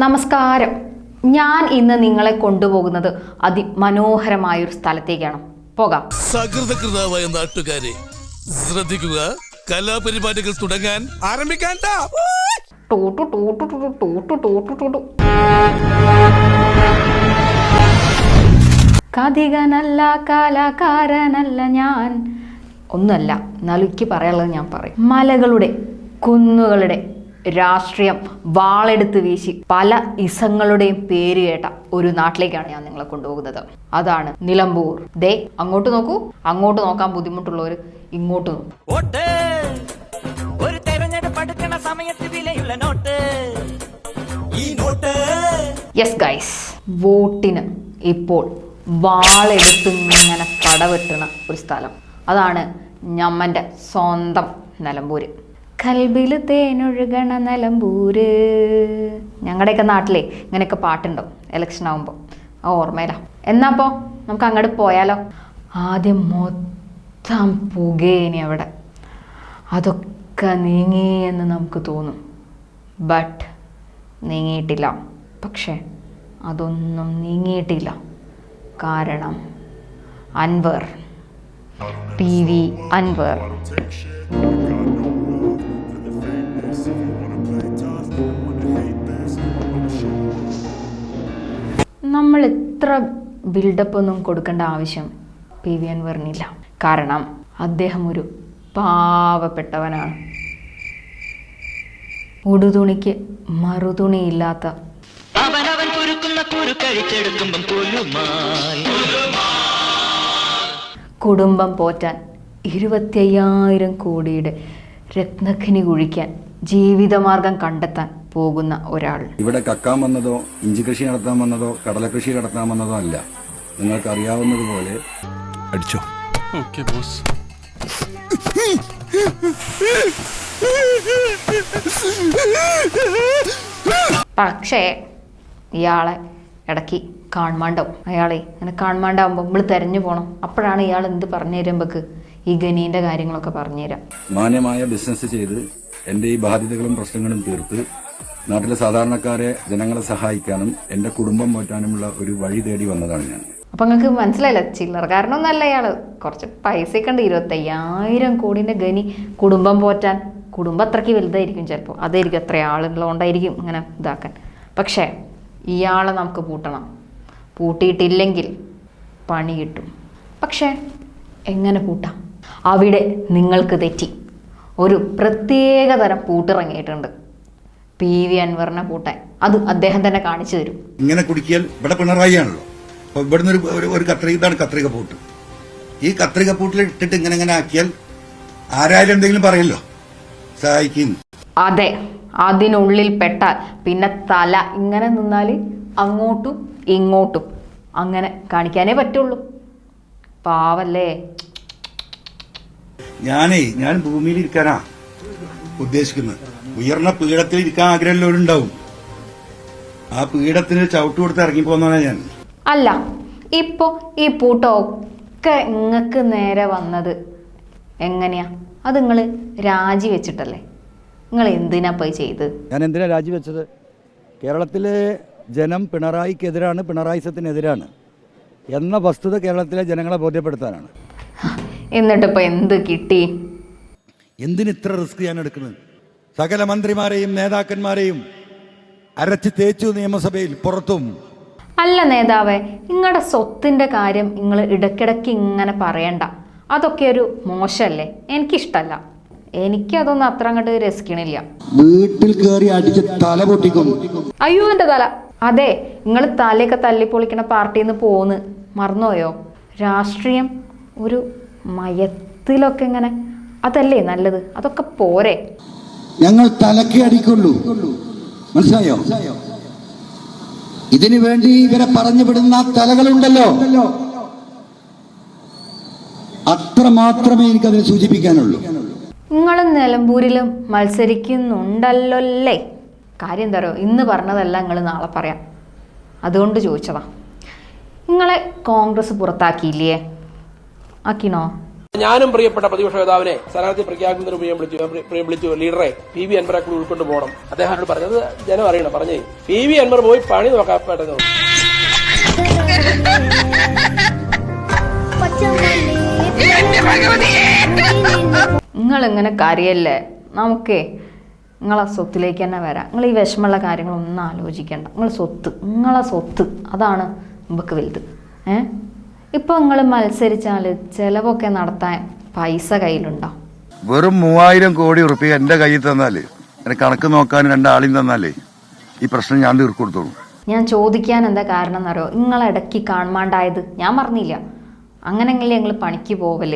നമസ്കാരം. ഞാൻ ഇന്ന് നിങ്ങളെ കൊണ്ടുപോകുന്നത് അതിമനോഹരമായ ഒരു സ്ഥലത്തേക്കാണ്. പോകാം. സകൃതകൃതാവായ നാട്ടുകാരെ ശ്രദ്ധിക്കുക. കലാപരിപാടികൾ തുടങ്ങാൻ ആരംഭിക്കാൻ ടൂട്ടു ടൂട്ടു ടൂട്ടു ടൂട്ടു ടൂട്ടു ടൂട്ടു. കഥികനല്ല കലാകാരനല്ല ഞാൻ. ഒന്നല്ല എന്നാലും എനിക്ക് പറയാനുള്ളത് ഞാൻ പറയും. മലകളുടെ കുന്നുകളുടെ രാഷ്ട്രീയം വാളെടുത്ത് വീശി പല ഇസങ്ങളുടെയും പേര് കേട്ട ഒരു നാട്ടിലേക്കാണ് ഞാൻ നിങ്ങളെ കൊണ്ടുപോകുന്നത്. അതാണ് നിലമ്പൂർ. ദേ അങ്ങോട്ട് നോക്കൂ. അങ്ങോട്ട് നോക്കാൻ ബുദ്ധിമുട്ടുള്ളവർ ഇങ്ങോട്ട് ഒരു തെരഞ്ഞെടുപ്പ് അടുക്കണ സമയത്ത് വിലയുള്ള നോട്ട്. ഈ നോട്ട്. യെസ് ഗൈസ് വോട്ടിന് ഇപ്പോൾ വാളെടുത്ത് ഇങ്ങനെ പടവെട്ടുന്ന ഒരു സ്ഥലം. അതാണ് ഞമ്മന്റെ സ്വന്തം നിലമ്പൂര്. കൽബിൽ തേനൊഴുകണ നിലമ്പൂര്. ഞങ്ങളുടെയൊക്കെ നാട്ടിലെ ഇങ്ങനെയൊക്കെ പാട്ടുണ്ടാവും എലക്ഷൻ ആകുമ്പോൾ ആ ഓർമ്മയില. എന്നാപ്പോ നമുക്ക് അങ്ങോട്ട് പോയാലോ? ആദ്യം മൊത്തം പുകയിനി അവിടെ. അതൊക്കെ നീങ്ങി എന്ന് നമുക്ക് തോന്നും. ബട്ട് നീങ്ങിയിട്ടില്ല. പക്ഷേ അതൊന്നും നീങ്ങിയിട്ടില്ല. കാരണം അൻവർ. P V Anwar. നമ്മൾ എത്ര ബിൽഡപ്പ് ഒന്നും കൊടുക്കേണ്ട ആവശ്യം പി വി അൻവറിനില്ല. കാരണം അദ്ദേഹം ഒരു പാവപ്പെട്ടവനാണ്. ഉടുതുണിക്ക് മറുതുണിയില്ലാത്ത കുടുംബം പോറ്റാൻ ഇരുപത്തയ്യായിരം കോടിയുടെ രത്നഖിനി കുഴിക്കാൻ ജീവിതമാർഗം കണ്ടെത്താൻ പോകുന്ന ഒരാൾ. ഇവിടെ കക്കാൻ വന്നതോ ഇഞ്ചി കൃഷി നടത്താൻ വന്നതോ കടലക്കൃഷി നടത്താൻ വന്നതോ അല്ല. നിങ്ങൾക്ക് അറിയാവുന്നതുപോലെ അടിച്ചോ. ഓക്കെ ബോസ് പക്ഷേ ഇയാളെ ഇടയ്ക്ക് കാൺമാണ്ടാവും അയാളെ ഇങ്ങനെ കാൺമാണ്ടാവുമ്പോൾ നമ്മൾ തെരഞ്ഞു പോകണം അപ്പോഴാണ് ഇയാൾ എന്ത് പറഞ്ഞു തരുമ്പോക്ക് ഈ ഗനീന്റെ കാര്യങ്ങളൊക്കെ പറഞ്ഞു തരാം. മാന്യമായ ബിസിനസ് ചെയ്ത് എന്റെ ഈ ബാധ്യതകളും പ്രശ്നങ്ങളും തീർത്ത് നാട്ടിലെ സാധാരണക്കാരെ ജനങ്ങളെ സഹായിക്കാനും എന്റെ കുടുംബം മാറ്റാനുമുള്ള ഒരു വഴി തേടി വന്നതാണ് ഞാൻ. അപ്പം നിങ്ങൾക്ക് മനസ്സിലായില്ല ചില്ലറക്കാരനൊന്നല്ല ഇയാൾ കുറച്ച് പൈസയൊക്കെ ഉണ്ട് ഇരുപത്തയ്യായിരം കോടിന്റെ ഗനി കുടുംബം പോറ്റാൻ. കുടുംബം അത്രയ്ക്ക് വലുതായിരിക്കും ചിലപ്പോൾ അതായിരിക്കും അത്ര ആളുള്ളതുകൊണ്ടായിരിക്കും ഇങ്ങനെ ഇതാക്കാൻ. പക്ഷേ ഇയാളെ നമുക്ക് പൂട്ടണം. പൂട്ടിയിട്ടില്ലെങ്കിൽ പണി കിട്ടും. പക്ഷേ എങ്ങനെ പൂട്ടാം? അവിടെ നിങ്ങൾക്ക് തെറ്റി. ഒരു പ്രത്യേക തരം പൂട്ടിറങ്ങിയിട്ടുണ്ട്. പി വി അൻവറിനെ കൂട്ടെ അത് അദ്ദേഹം തന്നെ കാണിച്ചു തരും. ഇങ്ങനെ കുടിക്കിയാൽ ഇവിടെ പിണറായിയാണല്ലോ. അപ്പൊ ഇവിടുന്ന് ഒരു- ഒരു കത്രിക ഇതാണ് കത്രിക പൂട്ട്. ഈ കത്രിക പൂട്ടിൽ ഇട്ടിട്ട് ഇങ്ങനെ ഇങ്ങനെ ആക്കിയാൽ ആരായാലും എന്തെങ്കിലും പറയല്ലോ. സഹായിക്കും. അതെ അതിനുള്ളിൽ പെട്ടാൽ പിന്നെ തല ഇങ്ങനെ നിന്നാൽ അങ്ങോട്ടും ഇങ്ങോട്ടും അങ്ങനെ കാണിക്കാനേ പറ്റുള്ളൂ. പാവല്ലേ. ഞാനേ ഞാൻ ഭൂമിയിൽ ഇരിക്കാനാ ഉദ്ദേശിക്കുന്നത്. ഉയർന്ന പീഠത്തിൽ ഇരിക്കാൻ ആഗ്രഹമുള്ളവരുണ്ടാവും. ആ പീഠത്തിന് ചവിട്ട് കൊടുത്ത് ഇറങ്ങി പോകുന്നതാണ് ഞാൻ. അല്ല ഇപ്പോ ഈ പൂട്ടൊക്കെ നിങ്ങൾക്ക് നേരെ വന്നത് എങ്ങനെയാ? അത് നിങ്ങൾ രാജിവെച്ചിട്ടല്ലേ നിങ്ങൾ എന്തിനാ പോയി ചെയ്ത്? ഞാൻ എന്തിനാ രാജിവെച്ചത് കേരളത്തിലെ ജനം പിണറായിക്കെതിരാണ് പിണറായിസത്തിനെതിരാണ് എന്ന വസ്തുത കേരളത്തിലെ ജനങ്ങളെ ബോധ്യപ്പെടുത്താനാണ്. എന്നിട്ടിപ്പോ എന്ത് കിട്ടി? എന്തിന് ഇത്ര റിസ്ക് ഞാൻ എടുക്കുന്നത്? സകല മന്ത്രിമാരെയും നേതാക്കന്മാരെയും അരച്ച് തേച്ചു നിയമസഭയിൽ പുറത്തും. അല്ല നേതാവേ നിങ്ങളുടെ സ്വത്തിന്റെ കാര്യം നിങ്ങൾ ഇടയ്ക്കിടയ്ക്ക് ഇങ്ങനെ പറയണ്ട. അതൊക്കെ ഒരു മോശമല്ലേ എനിക്കിഷ്ടല്ല. എനിക്കതൊന്നും അത്ര അങ്ങോട്ട് രസിക്കണില്ല. വീട്ടിൽ കയറി അടിച്ച് തല പൊട്ടിക്കും. അയ്യോ എന്റെ തല. അതെ നിങ്ങൾ തലയൊക്കെ തല്ലിപ്പൊളിക്കണ പാർട്ടിയിൽ നിന്ന് പോന്ന്. മറന്നുപോയോ? രാഷ്ട്രീയം ഒരു മയത്തിലൊക്കെ ഇങ്ങനെ. അതല്ലേ നല്ലത്? അതൊക്കെ പോരെ? ഞങ്ങൾ തലക്ക് അടിക്കുള്ളൂ. മനസ്സിലായോ? ഇതിനു വേണ്ടി ഇവരെ പറഞ്ഞു വിടുന്ന തലകളുണ്ടല്ലോ. അത്ര മാത്രമേ എനിക്കതിനെ സൂചിപ്പിക്കാനുള്ളൂ. നിങ്ങളും നിലമ്പൂരിലും മത്സരിക്കുന്നുണ്ടല്ലോല്ലേ? കാര്യം എന്താ പറയുക ഇന്ന് പറഞ്ഞതല്ല നിങ്ങൾ നാളെ പറയാം. അതുകൊണ്ട് ചോദിച്ചതാ. നിങ്ങളെ കോൺഗ്രസ് പുറത്താക്കിയില്ലേ? ആക്കിനോ ഞാനും പ്രിയപ്പെട്ട പ്രതിപക്ഷ നേതാവിനെ സ്ഥാനാർത്ഥി പ്രഖ്യാപിക്കുന്നതിന് മുമ്പ് വിളിച്ചു. ഞാൻ പ്രി- പ്രി- വിളിച്ചു. ലീഡറെ പി വി അൻവറെ കൂടി ഉൾക്കൊണ്ട് പോകണം. അദ്ദേഹം പറഞ്ഞത് ജനം അറിയണം. പറഞ്ഞേ പി വി അൻവർ പോയി പണി നോക്കാൻ പെട്ടെന്ന് നിങ്ങൾ ഇങ്ങനെ കാര്യല്ലേ? നമുക്കേ നിങ്ങളെ സ്വത്തിലേക്ക് തന്നെ വരാം. നിങ്ങൾ ഈ വിഷമമുള്ള കാര്യങ്ങളൊന്നും ആലോചിക്കേണ്ട. നിങ്ങൾ സ്വത്ത് നിങ്ങളെ സ്വത്ത്. അതാണ് നമുക്ക് വലുത്. ഏ? ഇപ്പൊ നിങ്ങൾ മത്സരിച്ചാൽ ചിലവൊക്കെ നടത്താൻ പൈസ കയ്യിലുണ്ടോ? വെറും മൂവായിരം കോടി ഉറുപ്പിക എന്റെ കയ്യിൽ തന്നാൽ എന്നെ കണക്ക് നോക്കാൻ രണ്ടാളും തന്നാലേ ഈ പ്രശ്നം ഞാൻ തീർക്കൊടുത്തോളൂ. ഞാൻ ചോദിക്കാൻ എന്താ കാരണം എന്നറിയോ? നിങ്ങൾ ഇടയ്ക്ക് കാണാണ്ടായത് ഞാൻ പറഞ്ഞില്ല. അങ്ങനെങ്കിലും ഞങ്ങൾ പണിക്ക് പോവൽ.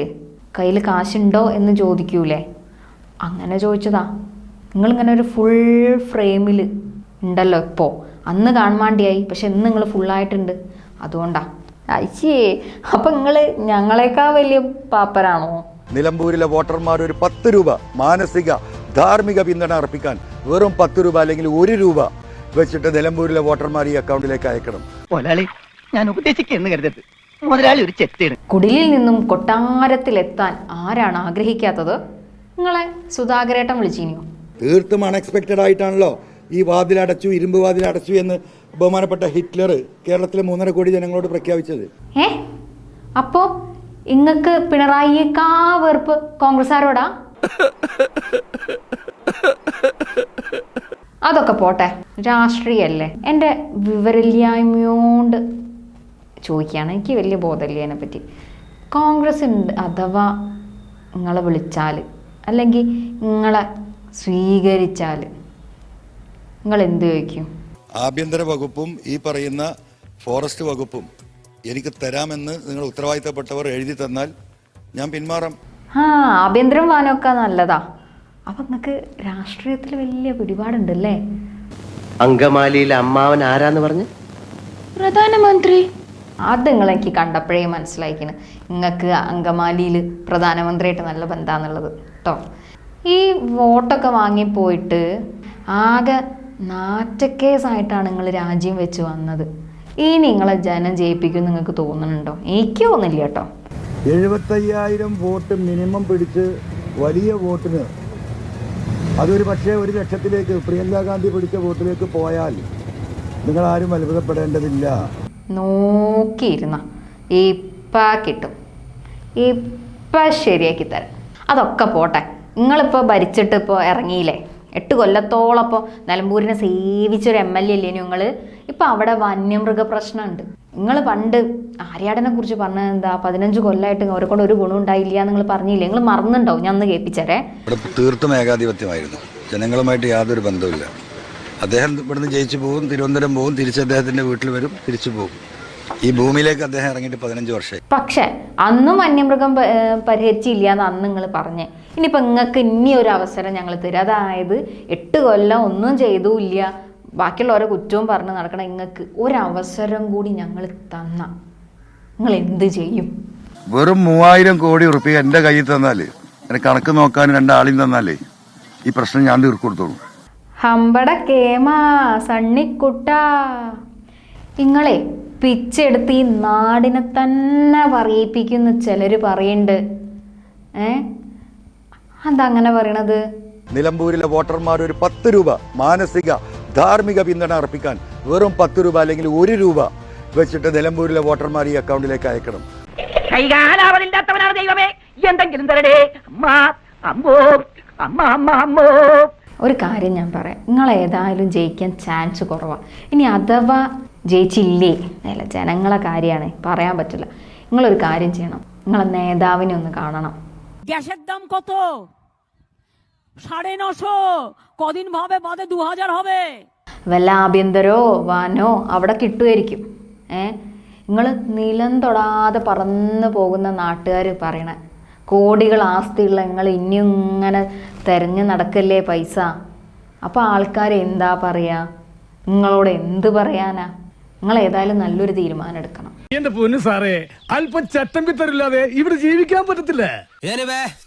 കയ്യിൽ കാശുണ്ടോ എന്ന് ചോദിക്കൂലേ? അങ്ങനെ ചോദിച്ചതാ. നിങ്ങൾ ഇങ്ങനെ ഒരു ഫുൾ ഫ്രെയിമിൽ ഉണ്ടല്ലോ ഇപ്പോൾ അന്ന് കാണാണ്ടിയായി പക്ഷെ ഇന്ന് നിങ്ങൾ ഫുള്ളായിട്ടുണ്ട് അതുകൊണ്ടാ. അയ്യേ അപ്പൊ നിങ്ങൾ ഞങ്ങളെക്കാ വലിയ പാപ്പരാണോ? നിലമ്പൂരിലെ വോട്ടർമാർ ഒരു പത്ത് രൂപ മാനസിക ധാർമ്മിക പിന്തുണ അർപ്പിക്കാൻ വെറും പത്ത് രൂപ അല്ലെങ്കിൽ ഒരു രൂപ വെച്ചിട്ട് നിലമ്പൂരിലെ വോട്ടർമാർ ഈ അക്കൗണ്ടിലേക്ക് അയക്കണം. മുതലാളി ഞാൻ ഉപദേശിക്കുന്നു കരുതരുത്. മുതലാളി ഒരു ചെത്തിയാണ്. കുടിലിൽ നിന്നും കൊട്ടാരത്തിലെത്താൻ ആരാണ് ആഗ്രഹിക്കാത്തത്? നിങ്ങളെ സുധാകരേട്ടൻ വിളിച്ചിനിയോ തീർത്തും അൺഎക്സ്പെക്റ്റഡ് ആയിട്ടാണല്ലോ ഈ വാതിലടച്ചു ഇരുമ്പ് വാതിലടച്ചു എന്ന് ബഹുമാനപ്പെട്ട ഹിറ്റ്ലർ കേരളത്തിലെ മൂന്നര കോടി ജനങ്ങളോട് പ്രഖ്യാപിച്ചത്. ഏ? അപ്പോ ഇങ്ങക്ക് പിണറായിയേക്കാ വെറുപ്പ് കോൺഗ്രസ്സുകാരോടാ? അതൊക്കെ പോട്ടെ. രാഷ്ട്രീയല്ലേ. എന്റെ വിവരമില്ലായ്മയോണ്ട് ചോദിക്കുകയാണ്. എനിക്ക് വലിയ ബോധമില്ല അതിനെ പറ്റി കോൺഗ്രസ് അഥവാ നിങ്ങളെ വിളിച്ചാൽ അല്ലെങ്കിൽ നിങ്ങളെ സ്വീകരിച്ചാൽ നിങ്ങൾ എന്ത് ചോദിക്കും? ആഭ്യന്തര വകുപ്പും ഈ പറയുന്ന ഫോറസ്റ്റ് വകുപ്പും എനിക്ക് തരാമെന്ന് നിങ്ങൾ ഉത്തരവാദിത്തപ്പെട്ടവർ എഴുതി തന്നാൽ ഞാൻ പിന്മാറാം. ആ ആഭ്യന്തരം വാനൊക്കെ നല്ലതാ. അപ്പൊ നിങ്ങക്ക് രാഷ്ട്രീയത്തിൽ വലിയ പിടിപാടുണ്ടല്ലേ? അങ്കമാലിയിലെ അമ്മാവൻ ആരാന്ന് പറഞ്ഞു? പ്രധാനമന്ത്രി. അത് നിങ്ങൾ എനിക്ക് കണ്ടപ്പോഴേ മനസ്സിലായിക്കണ്. നിങ്ങൾക്ക് അങ്കമാലിയിൽ പ്രധാനമന്ത്രിയായിട്ട് നല്ല ബന്ധാന്നുള്ളത് കേട്ടോ ഈ വോട്ടൊക്കെ വാങ്ങിപ്പോയിട്ട് ആകെ നാറ്റക്കേസായിട്ടാണ് നിങ്ങൾ രാജ്യം വെച്ച് വന്നത്. ഇനി നിങ്ങളെ ജനം ജയിപ്പിക്കും നിങ്ങൾക്ക് തോന്നുന്നുണ്ടോ? എനിക്ക് തോന്നില്ല കേട്ടോ. എഴുപത്തയ്യായിരം വോട്ട് മിനിമം പിടിച്ച് വലിയ വോട്ടിന് അതൊരു പക്ഷേ ഒരു ലക്ഷത്തിലേക്ക് പ്രിയങ്ക ഗാന്ധി പിടിച്ച വോട്ടിലേക്ക് പോയാൽ നിങ്ങൾ ആരും അത്ഭുതപ്പെടേണ്ടതില്ല. നോക്കിയിരുന്ന. ഇപ്പ കിട്ടും. ഇപ്പ ശരിയാക്കി തരാം. അതൊക്കെ പോട്ടെ. നിങ്ങളിപ്പോൾ ഭരിച്ചിട്ട് ഇപ്പോ ഇറങ്ങിയില്ലേ? എട്ട് കൊല്ലത്തോളം അപ്പോൾ നിലമ്പൂരിനെ സേവിച്ചൊരു എം എൽ എ അല്ലേ നിങ്ങൾ ഇപ്പം അവിടെ വന്യമൃഗ പ്രശ്നമുണ്ട് നിങ്ങൾ പണ്ട് ആര്യാടനെ കുറിച്ച് പറഞ്ഞത് എന്താ പതിനഞ്ച് കൊല്ലമായിട്ട് അവരെ കൊണ്ട് ഒരു ഗുണം ഉണ്ടായില്ല നിങ്ങൾ പറഞ്ഞില്ലേ? നിങ്ങൾ മറന്നുണ്ടാവും ഞാൻ ഒന്ന് കേൾപ്പിച്ചേരെ. തീർത്തും ഏകാധിപത്യമായിരുന്നു. ജനങ്ങളുമായിട്ട് യാതൊരു ബന്ധവുമില്ല. അദ്ദേഹം ഇവിടുന്ന് ജയിച്ചു പോകും തിരുവനന്തപുരം പോകും തിരിച്ച് അദ്ദേഹത്തിന്റെ വീട്ടിൽ വരും തിരിച്ചു പോകും. ഈ ഭൂമിയിലേക്ക് അദ്ദേഹം ഇറങ്ങിയിട്ട് പതിനഞ്ച് വർഷം പക്ഷെ അന്നും വന്യമൃഗം പരിഹരിച്ചില്ല എന്ന് അന്ന് നിങ്ങൾ പറഞ്ഞേ. ഇനിയിപ്പോൾ നിങ്ങൾക്ക് ഇനി ഒരു അവസരം ഞങ്ങൾ തരും. അതായത് എട്ട് കൊല്ലം ഒന്നും ചെയ്തില്ല. ബാക്കിയുള്ള ഓരോ കുറ്റവും പറഞ്ഞ് നടക്കണ നിങ്ങൾക്ക് ഒരവസരം കൂടി ഞങ്ങൾ തന്ന. നിങ്ങൾ എന്ത് ചെയ്യും? വെറും മൂവായിരം കോടി ഉറുപ്പിക എന്റെ കയ്യിൽ തന്നാൽ എന്നെ കണക്ക് നോക്കാൻ രണ്ടാളും തന്നാലേ ഈ പ്രശ്നം ഞാൻ തീർക്കൊടുത്തോളൂ ഹമ്പട കേമാ സണ്ണിക്കുട്ട. നിങ്ങളെ പിച്ചെടുത്ത് ഈ നാടിനെ തന്നെ പറയിപ്പിക്കുന്ന ചിലർ പറയുന്നുണ്ട്. ഏ? അതങ്ങനെ പറയണത്? നിലമ്പൂരിലെ വോട്ടർമാർ ഒരു പത്ത് രൂപ മാനസിക ധാർമ്മിക പിന്തുണ അർപ്പിക്കാൻ വെറും പത്ത് രൂപ അല്ലെങ്കിൽ ഒരു രൂപ വെച്ചിട്ട് നിലമ്പൂരിലെ വോട്ടർമാർ ഈ അക്കൗണ്ടിലേക്ക് അയക്കണം. കൈകാലാവതില്ലാത്തവനാണ് ദൈവമേ. എന്തെങ്കിലും തരടേ. അമ്മ അമ്മോ അമ്മ അമ്മ അമ്മോ. ഒരു കാര്യം ഞാൻ പറയാം. നിങ്ങൾ ഏതായാലും ജയിക്കാൻ ചാൻസ് കുറവാണ് ഇനി അഥവാ ജയിച്ചില്ലേ അല്ല ജനങ്ങളെ കാര്യമാണ് പറയാൻ പറ്റില്ല നിങ്ങളൊരു കാര്യം ചെയ്യണം നിങ്ങളെ നേതാവിനെ ഒന്ന് കാണണം গ্যাসের দাম কত সাড়ে নশো কদিন ভাবে বাদে দু হাজার হবে വല്ല ആഭ്യന്തരോ വാനോ അവിടെ കിട്ടുമായിരിക്കും ഏ നിങ്ങൾ നിലം തൊടാതെ പറന്നു പോകുന്ന നാട്ടുകാർ പറയണ കോടികൾ ആസ്തിയുള്ള നിങ്ങൾ ഇനിയും ഇങ്ങനെ തെരഞ്ഞു നടക്കല്ലേ പൈസ അപ്പോൾ ആൾക്കാർ എന്താ പറയുക നിങ്ങളോട് എന്ത് പറയാനാ നിങ്ങൾ ഏതായാലും നല്ലൊരു തീരുമാനം എടുക്കണം എന്റെ പൊന്നു സാറേ അല്പം ചട്ടം പിത്തരില്ലാതെ ഇവിടെ ജീവിക്കാൻ പറ്റത്തില്ല.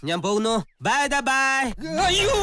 ഞാൻ പോകുന്നു. ബൈ ബൈ അയ്യോ